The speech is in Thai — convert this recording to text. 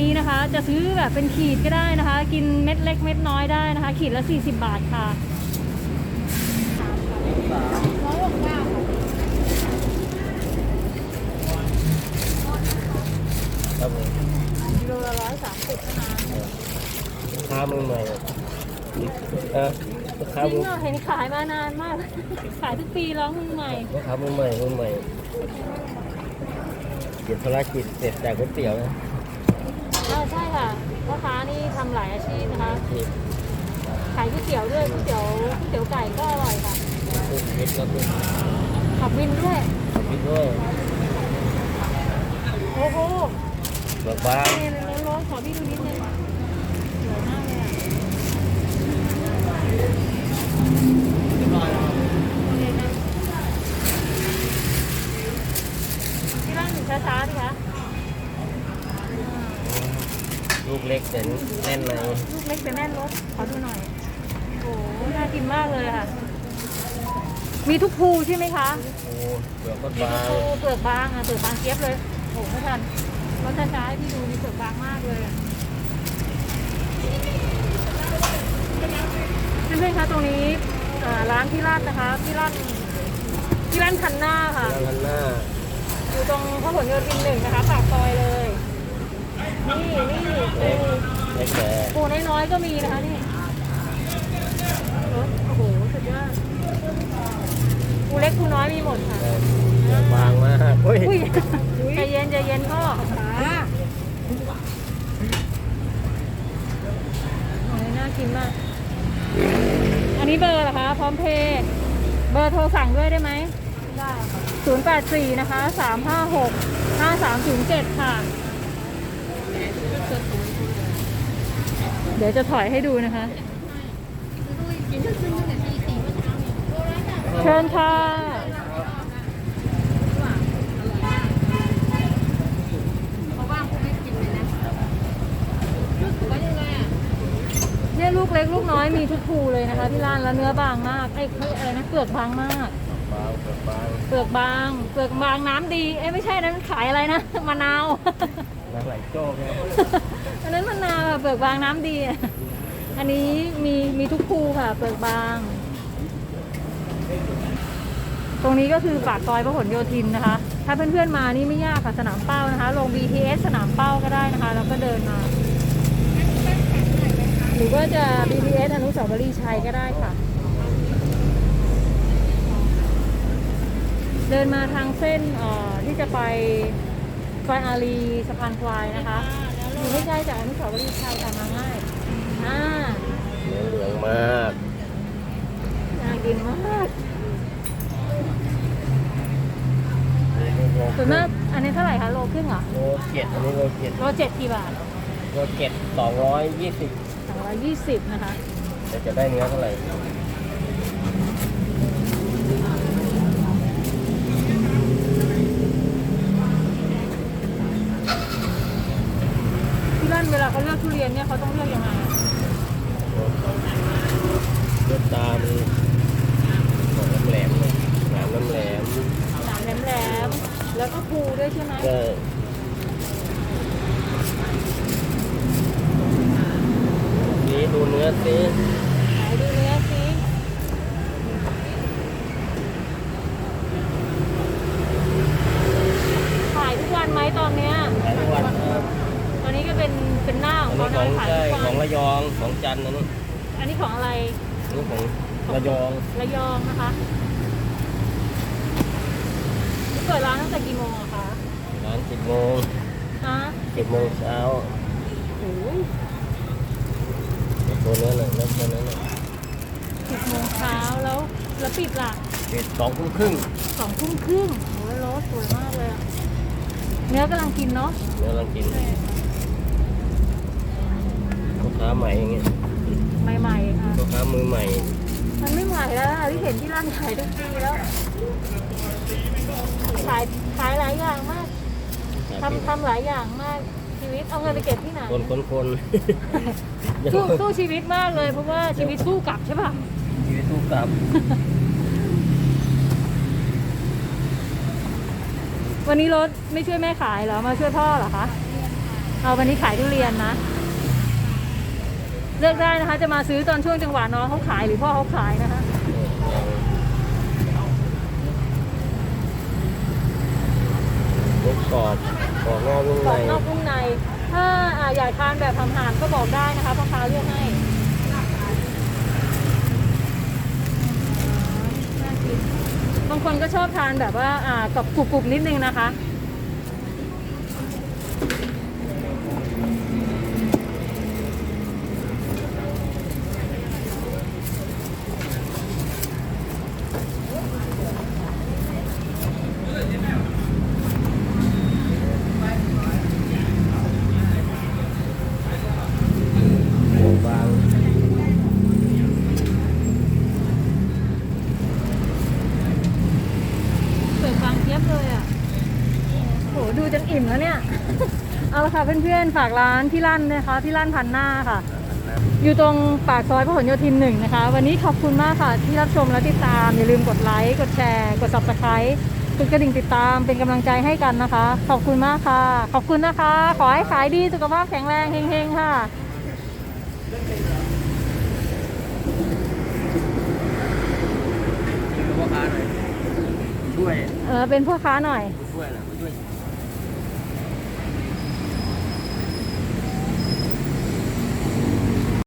พื่อนๆร้านนี้นะคะ จะซื้อแบบเป็นขีดก็ได้นะคะ กินเม็ดเล็กเม็ดน้อยได้นะคะ ขีดละ 40 บาทค่ะร้อยหกเก้าครับผมกิโลละร้อยสามสิบนะลูกค้ามือใหม่เออลูกค้าจริมืงอเหรอเห็นขายมานานมาก ขายทุกปีร้องมือใหม่ ลูกค้ามือใหม่มือใหม่เก็บภารกิจเสร็จจากก๋วยเตี๋ยวนะอ่า ใช่ค่ะพ่อค้านี่ทำหลายอาชีพนะคะที่ขายก๋วยเตี๋ยวด้วยก๋วยเตี๋ยวก๋วยเตี๋ยวไก่ก็อร่อยค่ะทุกเม็ดก็ทุกขับวินด้วยพิซซ่าโอ้โหเบิกบานนี่ร้อนๆขอพี่ดูนิดนึงสวยมากเลยอะโอเคนะพี่ร่างหนึ่งช้าๆดิคะ ลูก เล็กแต่แน่นในลูกเล็กแต่แน่นรสขอดูหน่อยโอ้โหน่ากินมากเลยค่ะ มีทุกภูใช่ไหมคะโอ้เปลือกก็มีบาทุกงภูเปลือกบางอะเปลือกบางเจี๊ยบเลยโอ้โหไม่ทันรสช้าๆให้พี่ดูมีเปลือกบางมากเลยอะเพื่อนๆคะตรงนี้อ่าร้านพี่รัตนะคะพี่รัตพี่รัตคันหน้าค่ะ แล้วกันหน้าอยู่ตรงพหลโยธินหนึ่งนะคะปากซอยเลย นี่นี่ปูเล็กแต่ปูน้อยๆก็มีนะคะนี่รสโอ้โหสุดยอดปูเล็กปูน้อยมีหมดค่ะเปลือกบางมากเฮ้ยอุ้ยใจเย็นใจเย็นพ่อขาโอ้ยน่ากินมาก อันนี้เบอร์เหรอคะ พร้อมเพย์เบอร์โทรสั่งด้วยได้ไหมได้ศูนย์แปดสี่นะคะสามห้าหกห้าสามศูนย์เจ็ดค่ะ เดี๋ยวจะถอยให้ดูนะคะ เชิญค่ะเนี่ยลูกเล็กลูกน้อยมีทุกภูเลยนะคะที่ร้านแล้วเนื้อบางมากไอ้เอ้ยอะไรนะเปลือกบางมากบางเปลือกบางเปลือกบาง เปลือกบางน้ำดี เอ้ยไม่ใช่นั้นขายอะไรนะมะนาว น้ำไหลโจ้กอันนั้นมะนาวอะเปลือกบางน้ำดีอะอันนี้มีมีทุกภูค่ะ เปลือกบาง ตรงนี้ก็คือปากซอยพหลโยธินนะคะ ถ้าเพื่อนๆมานี่ไม่ยากค่ะสนามเป้านะคะ ลง BTS สนามเป้าก็ได้นะคะ แล้วก็เดินมา หรือว่าจะ BTS อนุสาวรีย์ชัยก็ได้ค่ะ เดินมาทางเส้นเอ่อที่จะไป ซอยอารีสะพานควายนะคะอยู่ไม่ไกลจากอนุสาวรีย์ชัยค่ะมาง่ายอ่าเหลืองเหลืองมากน่ากินมากส่วนมากอันนี้เท่าไหร่คะโลครึ่งเหรอโลเจ็ดอันนี้โลเจ็ดโลเจ็ดกี่บาทโลเจ็ดสองร้อยยี่สิบสองร้อยยี่สิบนะคะจะจะได้เนื้อเท่าไหร่ ที่ร้านเวลาเขาเลือกทุเรียนเนี่ยเขาต้องเลือกยังไง เลือดตามของน้ำแหลมเลยหนามน้ำแหลม หนามแหลมๆแล้วก็ภูด้วยใช่ไหม ก็นี่ดูเนื้อสิไหนดูเนื้อสิขายทุกวันไหมตอนเนี้ยขายทุกวันครับตอนนี้ก็เป็นเป็นหน้าขอัอนงนี้เขาขอนะงขายใช่ทุกขวัอนงระยองของจันทร์นะนี่อันนี้ของอะไรนี่ของระยองระยองนะคะเปิดร้านตั้งแต่กี่โมงอะคะร้านสิบโมงฮะสิบโมงเช้าโอ้ยตัวเนื้อเลยแล้วตัวเนื้อเลยสิบโมงเช้าแล้วแล้วปิดล่ะเป็ดสองทุ่มครึ่งสองทุ่มครึ่งโอ้ยโรสสวยมากเลยอะเนื้อกำลังกินเนาะเนื้อกำลังกินลูกค้าใหม่อย่างเงี้ยใหม่ๆค่ะลูกค้ามือใหม่ มันไม่ใหม่แล้วอะที่เห็นที่ร้านขายทุกปีแล้วขายขายหลายอย่างมาก ทำทำหลายอย่างมากชีวิตเอาเงินไปเก็บที่ไหนคนคนคนสู้สู้ชีวิตมากเลย เพราะว่าชีวิตสู้กลับใช่ป่ะชีวิตตู้กลับ วันนี้รถไม่ช่วยแม่ขายเหรอมาช่วยพ่อเหรอคะเอาวันนี้ขายทุเรียนนะ เลือกได้นะคะ จะมาซื้อตอนช่วงจังหวะน้องเขาขายหรือพ่อเขาขายนะคะ กกรอบกรอบนอกนุ่มกในรอบนอกนุ่มใน ถ้าอ่าอยากทานแบบหามๆก็บอกได้นะคะพ่อค้าเลือกให้น่ากินบางคนก็ชอบทานแบบว่าอ่ากับกรุบๆนิดนึงนะคะ บาง เปิดฟัง เทียบเลยอะโหดูจนอิ่มแล้วเนี่ย เอาละค่ะเพื่อนๆ ฝากร้านพี่ลั่นนะคะพี่ลั่นพันหน้าค่ะ อยู่ตรงปากซอยพหลโยธินหนึ่งนะคะ วันนี้ขอบคุณมากค่ะ ที่รับชมและติดตาม อย่าลืมกดไลค์ กดแชร์ กด subscribe กดกระดิ่งติดตามเป็นกำลังใจให้กันนะคะ ขอบคุณมากค่ะ ขอบคุณนะคะ ขอให้ขายดีสุขภาพแข็งแรงเฮงๆค่ะ พ่อค้าหน่อยช่วย เออเป็นพ่อค้าหน่อย